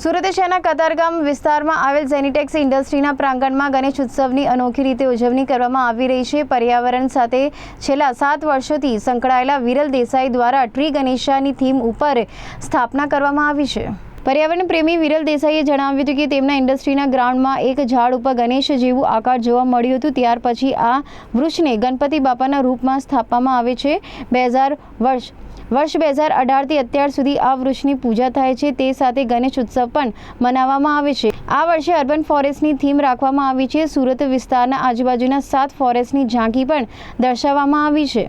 સુરત શહેરના કતારગામ વિસ્તારમાં આવેલ ઝેનિટેક્સ ઇન્ડસ્ટ્રીના પ્રાંગણમાં ગણેશ ઉત્સવની અનોખી રીતે ઉજવણી કરવામાં આવી રહી છે. પર્યાવરણ સાથે છેલ્લા સાત વર્ષોથી સંકળાયેલા વિરલ દેસાઈ દ્વારા ટ્રી ગણેશાની થીમ ઉપર સ્થાપના કરવામાં આવી છે. પર્યાવરણ પ્રેમી વિરલ દેસાઈએ જણાવ્યું હતું કે તેમના ઇન્ડસ્ટ્રીના ગ્રાઉન્ડમાં એક ઝાડ ઉપર ગણેશ જેવું આકાર જોવા મળ્યું હતું. ત્યાર પછી આ વૃક્ષને ગણપતિ બાપાના રૂપમાં સ્થાપવામાં આવે છે. બે હજાર વર્ષ વર્ષ બે હજાર અઢારથી અત્યાર સુધી આ વૃક્ષની પૂજા થાય છે. તે સાથે ગણેશ ઉત્સવ પણ મનાવવામાં આવે છે. આ વર્ષે અર્બન ફોરેસ્ટની થીમ રાખવામાં આવી છે. સુરત વિસ્તારના આજુબાજુના સાત ફોરેસ્ટની ઝાંખી પણ દર્શાવવામાં આવી છે.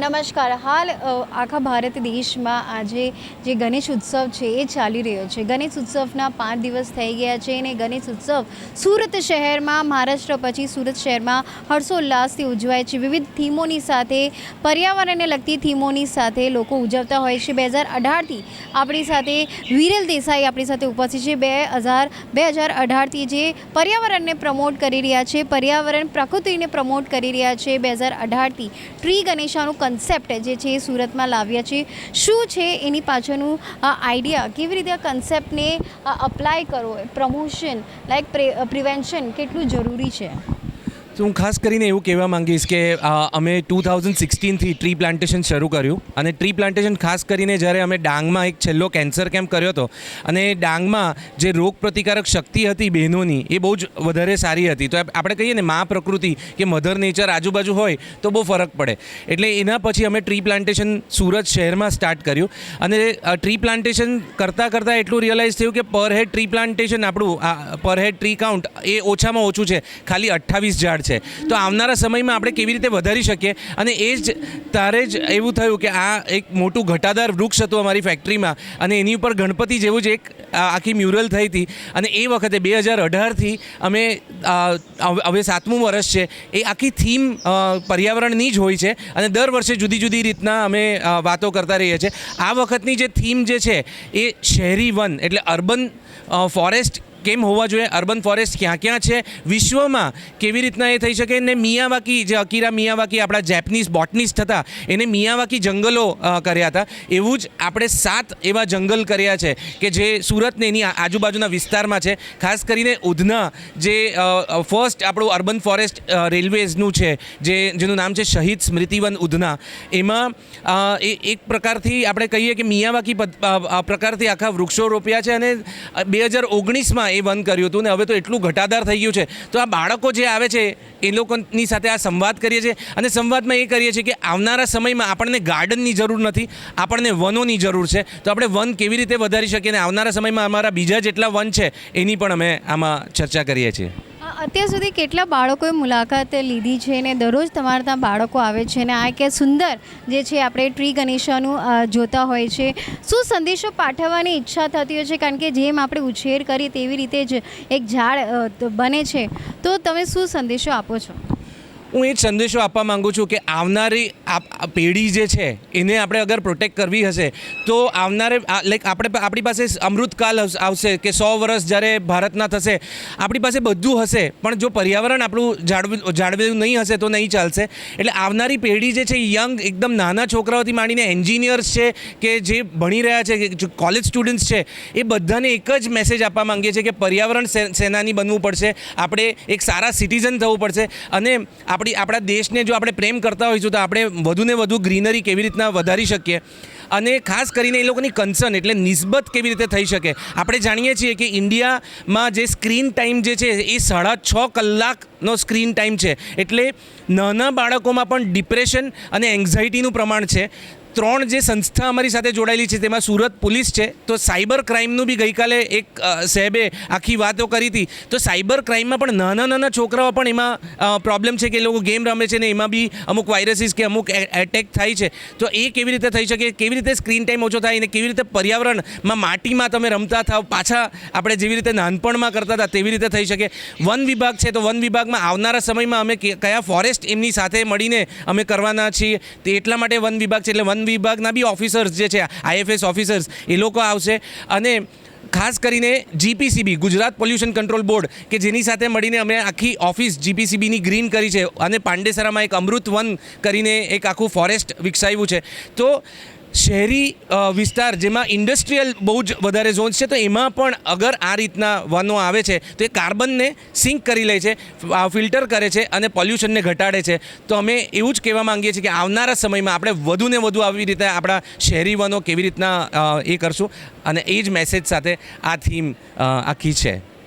નમસ્કાર. હાલ આખા ભારત દેશમાં આજે જે ગણેશ ઉત્સવ છે એ ચાલી રહ્યો છે. ગણેશ ઉત્સવના પાંચ દિવસ થઈ ગયા છે અને ગણેશ ઉત્સવ સુરત શહેરમાં, મહારાષ્ટ્ર પછી સુરત શહેરમાં હર્ષોલ્લાસથી ઉજવાય છે. વિવિધ થીમોની સાથે, પર્યાવરણને લગતી થીમોની સાથે લોકો ઉજવતા હોય છે. બે હજાર અઢારથી આપણી સાથે વિરલ દેસાઈ આપણી સાથે ઉપસ્થિત છે. બે હજાર બે હજાર અઢારથી જે પર્યાવરણને પ્રમોટ કરી રહ્યા છે, પર્યાવરણ પ્રકૃતિને પ્રમોટ કરી રહ્યા છે. બે હજાર અઢારથી ટ્રી ગણેશાનું કન્સેપ્ટ જે છે એ સુરતમાં લાવ્યા છે. શું છે એની પાછળનું આઈડિયા કેવી રીતે આ કન્સેપ્ટને અપ્લાય કરવો? પ્રમોશન લાઈક પ્રિવેન્શન કેટલું જરૂરી છે? તો હું ખાસ કરીને એવું કહેવા માંગીશ કે અમે ટુ થાઉઝન્ડ સિક્સટીનથી ટ્રી પ્લાન્ટેશન શરૂ કર્યું અને ટ્રી પ્લાન્ટેશન ખાસ કરીને જ્યારે અમે ડાંગમાં એક છેલ્લો કેન્સર કેમ્પ કર્યો હતો અને ડાંગમાં જે રોગ પ્રતિકારક શક્તિ હતી બહેનોની એ બહુ જ વધારે સારી હતી. તો આપણે કહીએ ને મા પ્રકૃતિ કે મધર નેચર આજુબાજુ હોય તો બહુ ફરક પડે. એટલે એના પછી અમે ટ્રી પ્લાન્ટેશન સુરત શહેરમાં સ્ટાર્ટ કર્યું અને ટ્રી પ્લાન્ટેશન કરતાં કરતાં એટલું રિયલાઇઝ થયું કે પર હેડ ટ્રી પ્લાન્ટેશન આપણું પર હેડ ટ્રી કાઉન્ટ એ ઓછામાં ઓછું છે. ખાલી અઠ્ઠાવીસ ઝાડ છે. તો આવનારા સમયમાં આપણે કેવી રીતે વધારી શકીએ? અને એ જ તારે જ એવું થયું કે આ એક મોટું ઘટાદાર વૃક્ષ હતું અમારી ફેક્ટરીમાં અને એની ઉપર ગણપતિ જેવું જ એક આખી મ્યુરલ થઈ હતી. અને એ વખતે બે હજાર અઢારથી અમે હવે સાતમું વર્ષ છે. એ આખી થીમ પર્યાવરણની જ હોય છે અને દર વર્ષે જુદી જુદી રીતના અમે વાતો કરતા રહીએ છીએ. આ વખતની જે થીમ જે છે એ શહેરી વન એટલે અર્બન ફોરેસ્ટ કેમ હોવા જોઈએ? અર્બન ફોરેસ્ટ ક્યાં ક્યાં છે? વિશ્વમાં કેવી રીતના એ થઈ શકે? ને મિયાવાકી જે અકીરા મિયાવાકી આપણા જેપનીઝ બોટનિસ્ટ હતા, એને મિયાવાકી જંગલો કર્યા હતા. એવું જ આપણે સાત એવા જંગલ કર્યા છે કે જે સુરતને એની આજુબાજુના વિસ્તારમાં છે. ખાસ કરીને ઉધના જે ફર્સ્ટ આપણું અર્બન ફોરેસ્ટ રેલવેઝનું છે, જે, જેનું નામ છે શહીદ સ્મૃતિવન ઉધના. એમાં એ, એક પ્રકારથી આપણે કહીએ કે મિયાવાકી પ્રકારથી આખા વૃક્ષો રોપ્યા છે અને બે હજાર ઓગણીસમાં એ વન કર્યું હતું ને હવે તો એટલું ઘટાદાર થઈ ગયું છે. તો આ બાળકો જે આવે છે, એ લોકોની સાથે આ સંવાદ કરીએ છીએ અને સંવાદમાં એ કરીએ છીએ કે આવનારા સમયમાં આપણને ગાર્ડનની જરૂર નથી, આપણને વનોની જરૂર છે. તો આપણે વન કેવી રીતે વધારી શકીએ અને આવનારા સમયમાં અમારા બીજા જેટલા વન છે, એની પણ અમે આમાં ચર્ચા કરીએ છીએ. અત્યાર સુધી કેટલા બાળકોએ મુલાકાત લીધી છે ને દરરોજ તમારા ત્યાં બાળકો આવે છે ને આ કે સુંદર જે છે આપણે ટ્રી ગણેશાનું જોતા હોય છે. શું સંદેશો પાઠવવાની ઈચ્છા થતી હોય છે? કારણ કે જેમ આપણે ઉછેર કરીએ તેવી રીતે જ એક ઝાડ બને છે. તો તમે શું સંદેશો આપો છો? હું એ જ સંદેશો આપવા માંગુ છું કે આવનારી પેઢી જે છે, એને આપણે અગર પ્રોટેક્ટ કરવી હશે, તો આવનારે લાઈક આપણે આપણી પાસે અમૃતકાલ આવશે કે સો વર્ષ જ્યારે ભારતના થશે, આપણી પાસે બધું હશે, પણ જો પર્યાવરણ આપણું જાળવું જાળવેલું નહીં હશે તો નહીં ચાલશે. એટલે આવનારી પેઢી જે છે યંગ એકદમ નાના છોકરાઓથી માંડીને એન્જિનિયર્સ છે કે જે ભણી રહ્યા છે કોલેજ સ્ટુડન્ટ્સ છે, એ બધાને એક જ મેસેજ આપવા માંગીએ છીએ કે પર્યાવરણ સેનાની બનવું પડશે, આપણે એક સારા સિટીઝન થવું પડશે, અને આપણી આપણા દેશને જો આપણે પ્રેમ કરતા હોઈશું તો આપણે વધુને વધુ ગ્રીનરી કેવી રીતના વધારી શકીએ. અને ખાસ કરીને એ લોકોની કન્સર્ન એટલે નિસ્બત કેવી રીતે થઈ શકે. આપણે જાણીએ છીએ કે ઇન્ડિયામાં જે સ્ક્રીન ટાઈમ જે છે, એ સાડા છ કલાકનો સ્ક્રીન ટાઈમ છે. એટલે નાના બાળકોમાં પણ ડિપ્રેશન અને એન્ઝાઇટીનું પ્રમાણ છે. ત્રણ જે સંસ્થા અમારી સાથે જોડાયેલી છે, તેમાં સુરત પોલીસ છે, તો સાયબર ક્રાઇમનું બી ગઈકાલે એક સાહેબે આખી વાતો કરી હતી. તો સાયબર ક્રાઇમમાં પણ નાના નાના છોકરાઓ પણ એમાં પ્રોબ્લેમ છે કે એ લોકો ગેમ રમે છે ને એમાં બી અમુક વાયરસીસ કે અમુક એટેક થાય છે. તો એ કેવી રીતે થઈ શકે, કેવી રીતે સ્ક્રીન ટાઈમ ઓછો થાય અને કેવી રીતે પર્યાવરણમાં માટીમાં તમે રમતા થાવ પાછા આપણે જેવી રીતે નાનપણમાં કરતા હતા, તેવી રીતે થઈ શકે. વન વિભાગ છે, તો વન વિભાગમાં આવનારા સમયમાં અમે કયા ફોરેસ્ટ એમની સાથે મળીને અમે કરવાના છીએ. તે એટલા માટે વન વિભાગ છે, એટલે વન વિભાગના બી ઓફિસર્સ જે છે આઈએફએસ ઓફિસર્સ એ લોકો આવશે. અને ખાસ કરીને GPCB Gujarat pollution control board કે જેની સાથે મળીને અમે આખી ઓફિસ જીપીસીબીની ગ્રીન કરી છે. અને પાંડેસરામાં એક અમૃત વન કરીને એક આખું ફોરેસ્ટ વિકસાવ્યું છે. તો શહેરી વિસ્તાર જેમાં ઇન્ડસ્ટ્રીયલ બહુ જ વધારે ઝોન્સ છે, તો એમાં પણ અગર આ રીતના વનો આવે છે, તો એ કાર્બનને સિંક કરી લે છે ફિલ્ટર કરે છે અને પોલ્યુશનને ઘટાડે છે. તો અમે એવું જ કહેવા માંગીએ છીએ કે આવનારા સમયમાં આપણે વધુને વધુ આવી રીતે આપણા શહેરી વનો કેવી રીતના એ કરશું. અને એ જ મેસેજ સાથે આ થીમ આખી છે.